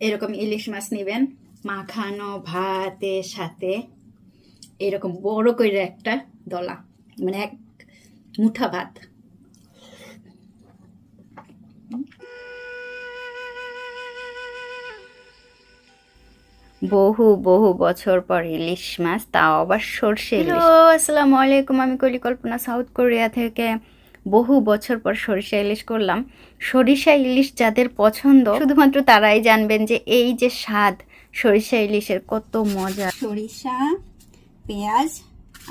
এরকম ইলিশ মাছ নেবেন মাখানো ভাতের সাথে এরকম বড় করে একটা দলা মানে এক মুঠা ভাত। বহু বহু বছর পর ইলিশ মাছ তাও আবার সর্ষে আসসালামু আলাইকুম আমি কলিকল্পনা সাউথ কোরিয়া থেকে। বহু বছর পর সরিষা ইলিশ করলাম। সরিষা ইলিশ যাদের পছন্দ, শুধুমাত্র তারাই জানবেন যে এই যে স্বাদ, সরিষা ইলিশের কত মজা। সরিষা, পেঁয়াজ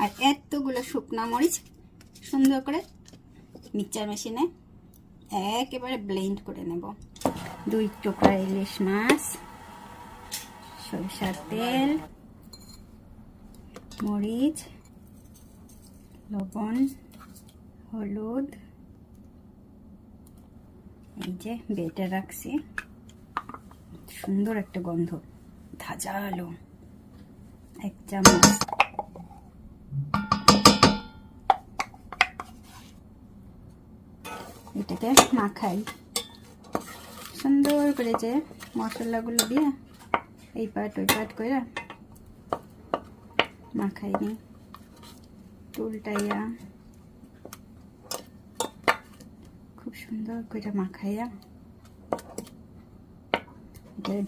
আর এতগুলো শুকনা মরিচ সুন্দর করে মিক্সচার মেশিনে একেবারে ব্লেন্ড করে নেব। দুই টুকরা ইলিশ মাছ, সরিষার তেল, মরিচ, লবণ হলুদ। এই যে বেটে রাখছি। সুন্দর একটা গন্ধ। ধাজালো এক চামচ। এটাকে মাখাই। সুন্দর করে যে মশলাগুলো দিয়ে এই পাট, ওই পাট করে মাখাই নি। তুলটাইয়া খুব সুন্দর করে মাখাইয়া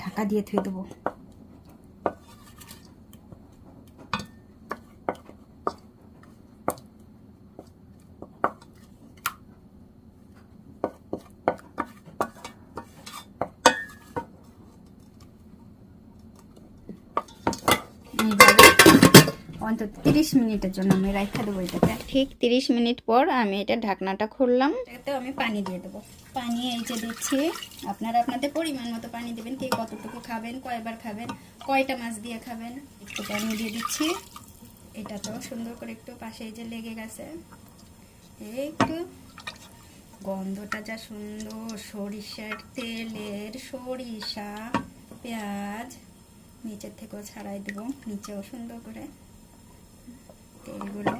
ঢাকা দিয়ে থুয়ে দেবো এইভাবে অন্তত তিরিশ মিনিটের জন্য আমি রাখা দেবো এটাকে। ঠিক তিরিশ মিনিট পর আমি এটা ঢাকনাটা খুললাম। এটাতেও আমি পানি দিয়ে দেবো। পানি এই যে দিচ্ছি আপনারা আপনাদের পরিমাণ মতো পানি দেবেন কে কতটুকু খাবেন কয়বার খাবেন কয়টা মাছ দিয়ে খাবেন একটু পানি দিয়ে দিচ্ছি। এটা তো সুন্দর করে একটু পাশে এই যে লেগে গেছে। একটু গন্ধটা যা সুন্দর সরিষার তেলের সরিষা পেঁয়াজ নিচের থেকেও ছাড়াই দেব নিচেও সুন্দর করে। তেলগুলো।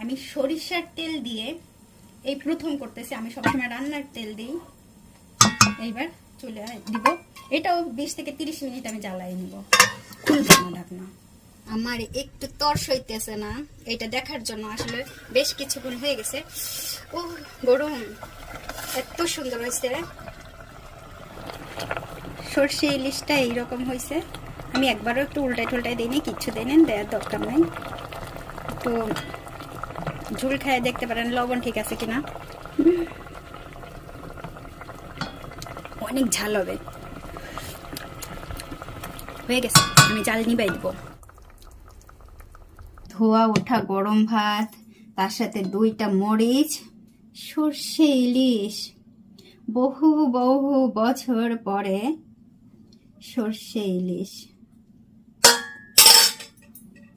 আমি সরিষার তেল দিয়ে এই প্রথম করতেছি। আমি সবসময় রান্নার তেল দিই। এইবার চলে দিব। এটাও বিশ থেকে তিরিশ মিনিট আমি জ্বালাই নিব। খুলবো না ঢাকনা। আমার একটু তর্স হইতেছে না। এটা দেখার জন্য আসলে বেশ কিছুক্ষণ হয়ে গেছে। ও গরম। এত সুন্দর হয়েছে সর্ষে ইলিশটা এইরকম হয়েছে আমি একবারও একটু উল্টাই টুলটাই দিইনি কিচ্ছু দিইনি দেওয়ার দরকার নেই। তো ঝুল খায় দেখতে পারেন লবণ ঠিক আছে কিনা। অনেক ঝাল হবে। হয়ে গেছে, আমি জাল নিবাই দিব। ধোয়া, ওঠা, গরম ভাত, তার সাথে দুইটা মরিচ, সর্ষে, ইলিশ। বহু বহু বছর পরে সর্ষে, ইলিশ।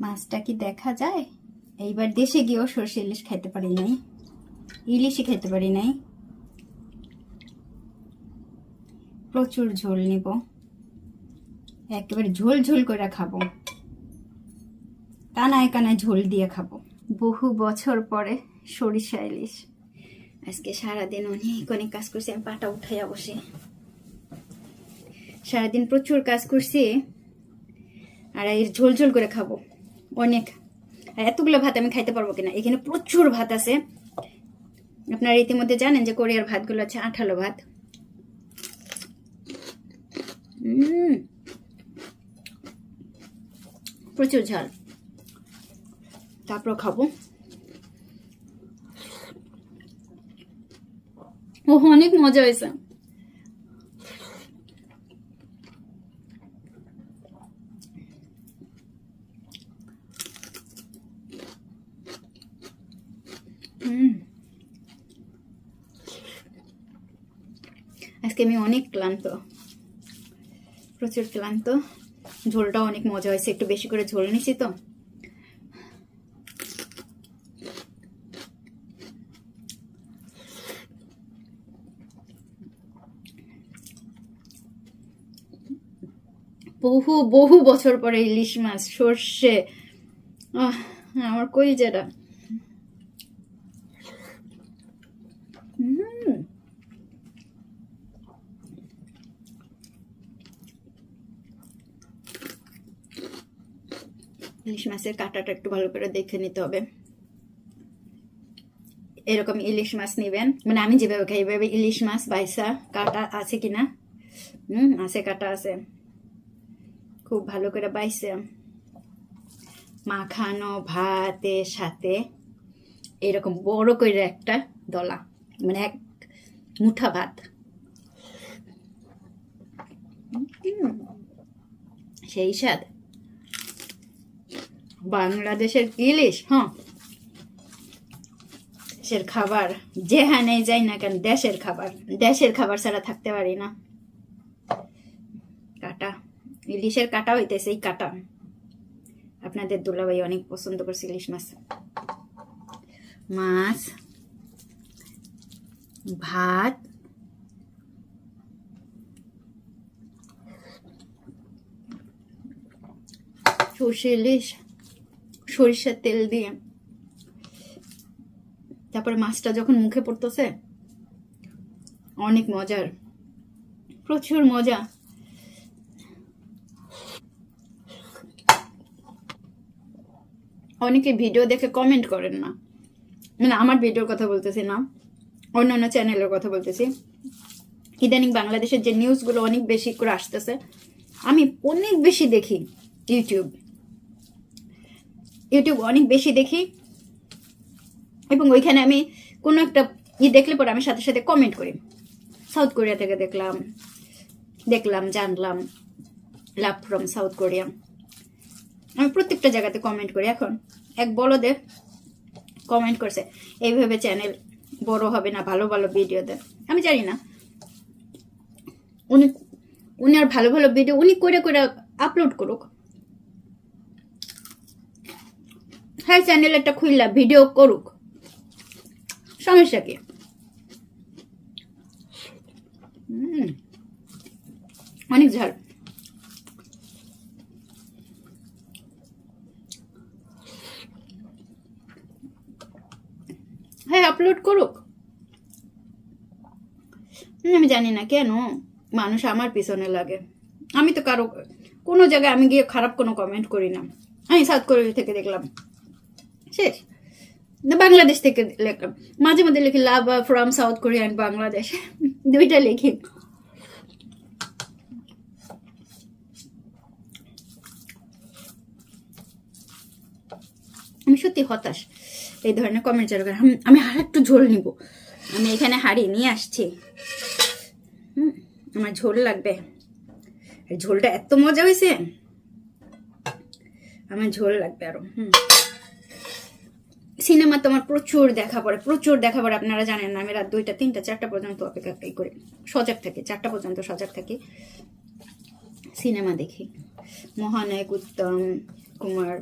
মাছটা কি দেখা যায়? এইবার দেশে গিয়েও সর্ষে ইলিশ খাইতে পারি নাই। ইলিশই খেতে পারি নাই। প্রচুর ঝোল নিব। একেবারে ঝোল ঝোল করে খাব। কানায় কানায় ঝোল দিয়ে খাব। বহু বছর পরে সরিষা ইলিশ। আজকে সারাদিন অনেক অনেক কাজ করছি, আমি পাটা উঠাইয়া বসে। সারাদিন প্রচুর কাজ করছি, আর এর ঝোল ঝোল করে খাব। অনেক। এতগুলো ভাত আমি খাইতে পারব কিনা? এখানে প্রচুর ভাত আছে। আপনারা ইতিমধ্যে জানেন যে কোরিয়ার ভাতগুলো আছে আঠালো ভাত। প্রচুর ঝাল। তারপর খাব। ও অনেক মজা হয়েছে। আজকে আমি অনেক ক্লান্ত। প্রচুর ক্লান্ত। ঝোলটাও অনেক মজা হয়েছে একটু বেশি করে ঝোল নিছি তো। বহু বহু বছর পরে ইলিশ মাছ সর্ষে। আহ, আমার কই যেটা? ইলিশ মাছের কাঁটাটা একটু ভালো করে দেখে নিতে হবে। এরকম ইলিশ মাছ নেবেন। মানে আমি যেভাবে খাই, এভাবে ইলিশ মাছ, বাইসা, কাটা আছে কিনা? হুম আছে কাটা আছে। খুব ভালো করে বাইসে। মাখানো ভাতের সাথে এরকম বড় করে একটা দলা মানে এক মুঠা ভাত। সেই স্বাদ। বাংলাদেশের ইলিশ হ্যাঁ। দেশের খাবার যেখানে যাই না কেন দেশের খাবার দেশের খাবার ছাড়া থাকতে পারি না। কাটা, ইলিশের কাটা হইতেছে এই কাটা। আপনাদের দুলাভাই অনেক পছন্দ করছে ইলিশ মাছ। মাছ, ভাত, সর্ষে ইলিশ। সরিষার তেল দিয়ে। তারপরে মাছটা যখন মুখে পড়তেছে, অনেক মজার। প্রচুর মজা। অনেকে ভিডিও দেখে কমেন্ট করেন না। মানে আমার ভিডিওর কথা বলতেছি না, অন্যান্য চ্যানেলের কথা বলতেছি। ইদানিং বাংলাদেশের যে নিউজগুলো অনেক বেশি করে আসতেছে, আমি অনেক বেশি দেখি ইউটিউব ইউটিউব অনেক বেশি দেখি। এবং ওইখানে আমি কোনো একটা ই দেখলে পরে আমি সাথে সাথে কমেন্ট করি। সাউথ কোরিয়া থেকে দেখলাম দেখলাম, জানলাম লাভ ফ্রম সাউথ কোরিয়া আমি প্রত্যেকটা জায়গাতে কমেন্ট করি এখন। এক বড়দের কমেন্ট করছে, এইভাবে চ্যানেল বড় হবে না, ভালো ভালো ভিডিও দেন আমি জানি না। উনি উনি আর ভালো ভালো ভিডিও উনি করে করে আপলোড করুক। হ্যাঁ চ্যানেল একটা খুললা ভিডিও করুক। সমস্যা কি অনেক ঝাল। হ্যাঁ আপলোড করুক। আমি জানি না কেন, মানুষ আমার পিছনে লাগে। আমি তো কারও, কোনো জায়গায় আমি গিয়ে খারাপ কোনো কমেন্ট করি না। আমি সাউথ কোরিয়া থেকে দেখলাম। শেষ। বাংলাদেশ থেকে লিখলাম মাঝে মাঝে লিখি love from South Korea and Bangladesh দুইটা লিখি। আমি সত্যি হতাশ। এই ধরনের কমেন্ট চালু করে আমি আর একটু ঝোল নিব। আমি এখানে হাড়ি নিয়ে আসছি। হুম, আমার ঝোল লাগবে। ঝোলটা এত মজা হয়েছে। আমার ঝোল লাগবে আরও, হুম। সিনেমা তো আমার প্রচুর দেখা পড়ে, প্রচুর দেখা পড়ে, আপনারা জানেন না, আমি রাত দুইটা, তিনটা, চারটা পর্যন্ত অপেক্ষা করে সজাগ থাকি, চারটা পর্যন্ত সজাগ থাকি। সিনেমা দেখি। মহানায়ক উত্তম কুমার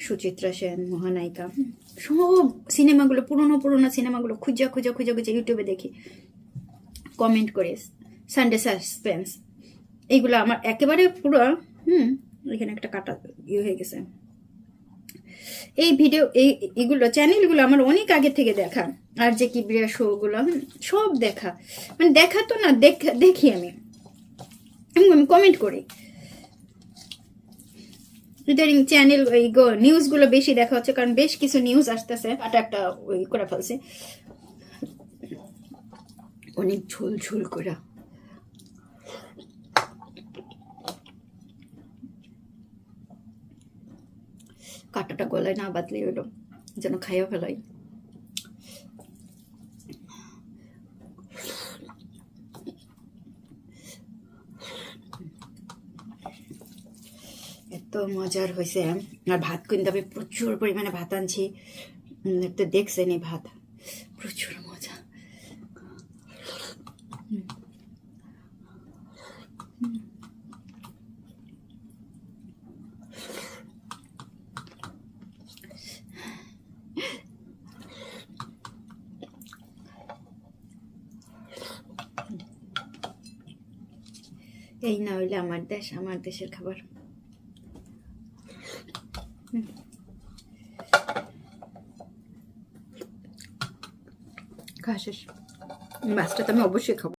সুচিত্রা সেন, মহানায়িকা সব সিনেমাগুলো, পুরনো পুরনো সিনেমাগুলো খুঁজা খুঁজা খুঁজা, খুঁজে ইউটিউবে দেখি। কমেন্ট করে, সানডে সাসপেন্স। এইগুলো আমার একেবারে পুরো, হুম, এখানে একটা কাটা ইয়ে হয়ে গেছে। এই ভিডিও এই, এগুলো চ্যানেলগুলো আমার অনেক আগে থেকে দেখা। আর যে কি বিয়া শোগুলো সব দেখা। মানে দেখা তো না, দেখা আমি। আমি কমেন্ট করি। ইদানিং চ্যানেল ওই নিউজগুলো বেশি দেখা হচ্ছে, কারণ বেশ কিছু নিউজ আসতেছে। কাটা একটা ওই করে ফেলছে। অনেক ঝোল ঝোল করে। কাটাটা গলায় না বাদলে হইল যেন খাইয়া ফেলাই এত মজার হয়েছে। আর ভাত কিন্তু আমি প্রচুর পরিমাণে ভাত আনছি। তো দেখছেন এই ভাত। প্রচুর মজা। এই না হইলে আমার দেশ, আমার দেশের খাবার। খাওয়া শেষ মাছটা তো আমি অবশ্যই খাব